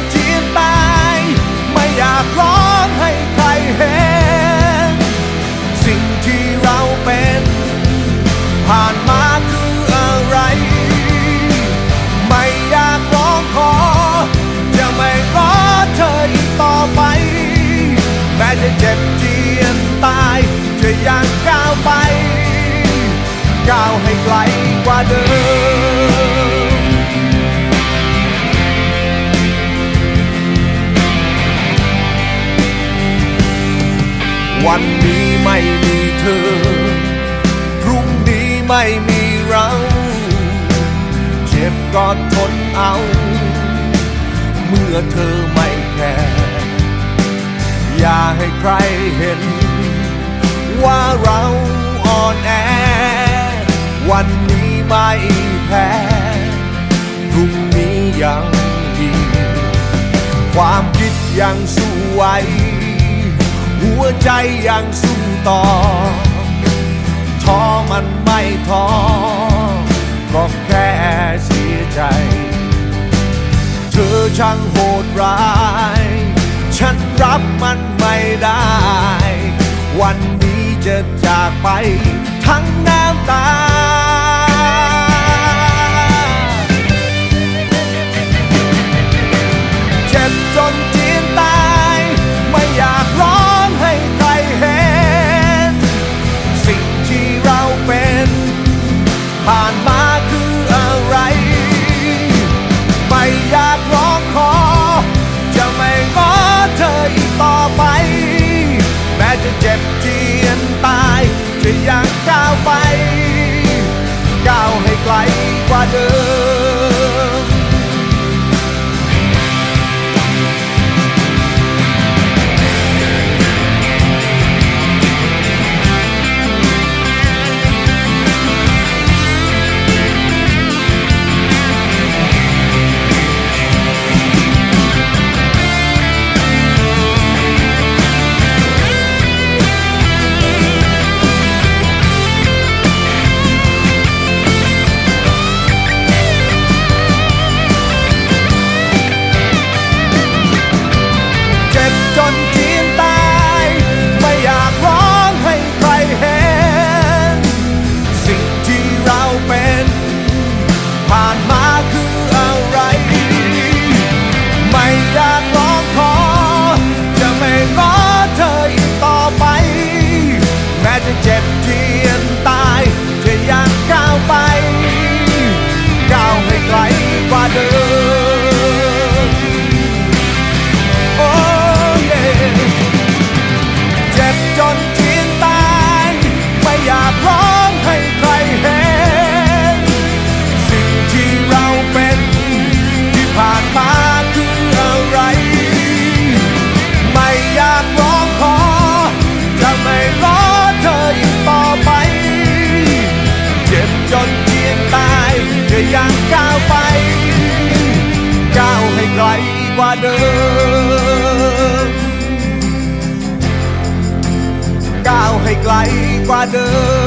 ียน ยังก้าวไป ก้าวให้ไกลกว่าเดิม วันนี้ไม่มีเธอ พรุ่งนี้ไม่มีเรา เจ็บก็ทนเอา เมื่อเธอไม่แคร์อย่าให้ใครเห็น ไม่แพ้พรุ่งนี้ยังดี ความคิดยังสู้ไหวหัวใจยังสู้ต่อ ท้อมันไม่ท้อก็แค่เสียใจ เธอช่างโหดร้าย ฉันรับมันไม่ได้ วันนี้จะจากไปทั้งน้ำตา ผ่านมาคืออะไร ไม่อยากร้องขอ จะไม่ขอเธออีกต่อไป แม้จะเจ็บเจียนตาย จะยังก้าวไป ก้าวให้ไกลกว่าเดิม เจ็บ ไกลกว่าเดิม